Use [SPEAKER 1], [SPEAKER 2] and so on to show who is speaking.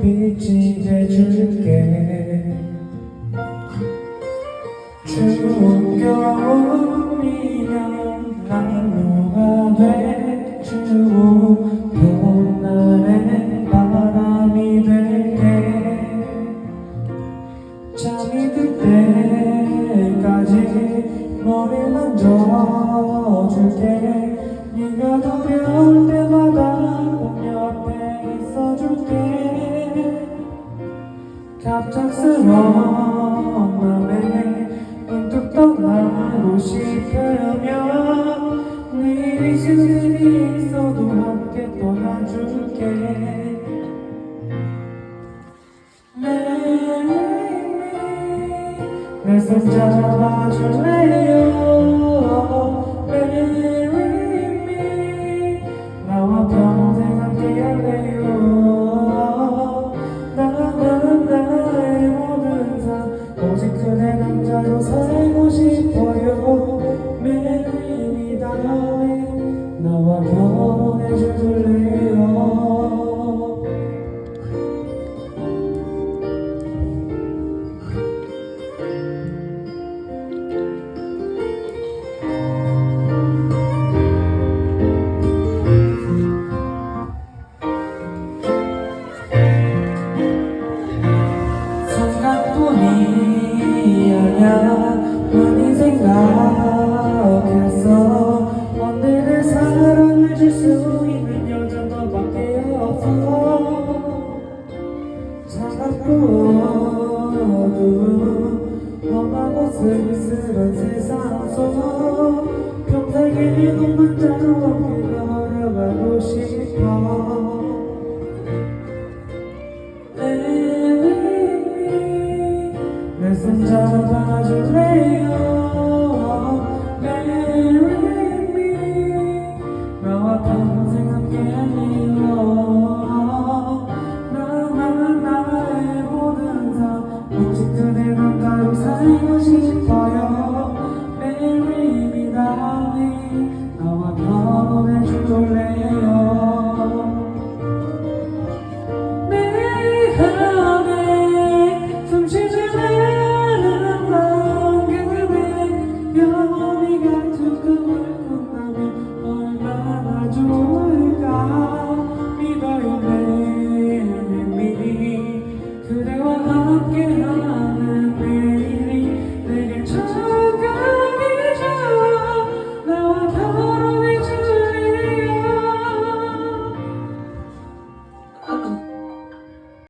[SPEAKER 1] 빛이 돼줄게. 추운 겨울이면 난로가 돼주고 봄날엔 바람이 될게. 잠이 들 때까지 머리만 져 갑작스러운 맘에 문득 떠나고 싶으면 네 이슬이 있어도 함께 떠나줄게. 내손 잡아줄래요 쓸쓸한 세상 속 평생의 눈만 자원게 걸어가고 싶어 내 손 잡아줄래 在我心